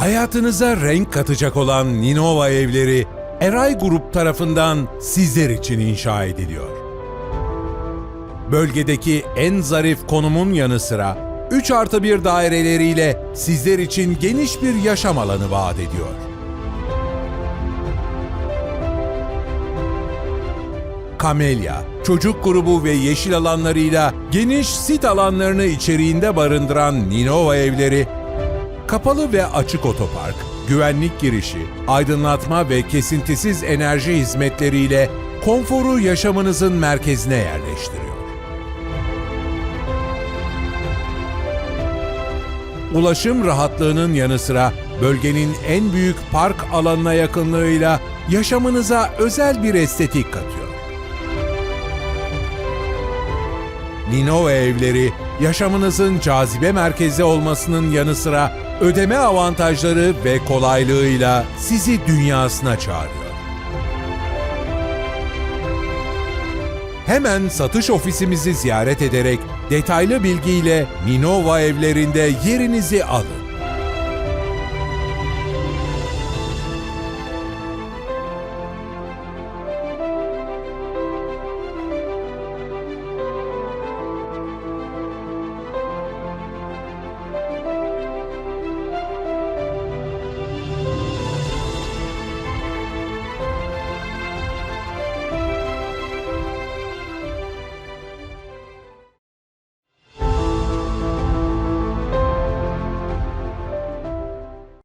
Hayatınıza renk katacak olan Ninova evleri Eray Grup tarafından sizler için inşa ediliyor. Bölgedeki en zarif konumun yanı sıra 3 artı 1 daireleriyle sizler için geniş bir yaşam alanı vaat ediyor. Kamelya, çocuk grubu ve yeşil alanlarıyla geniş sit alanlarını içeriğinde barındıran Ninova evleri, kapalı ve açık otopark, güvenlik girişi, aydınlatma ve kesintisiz enerji hizmetleriyle konforu yaşamınızın merkezine yerleştiriyor. Ulaşım rahatlığının yanı sıra bölgenin en büyük park alanına yakınlığıyla yaşamınıza özel bir estetik katıyor. Ninova evleri yaşamınızın cazibe merkezi olmasının yanı sıra ödeme avantajları ve kolaylığıyla sizi dünyasına çağırıyor. Hemen satış ofisimizi ziyaret ederek detaylı bilgiyle Ninova evlerinde yerinizi alın.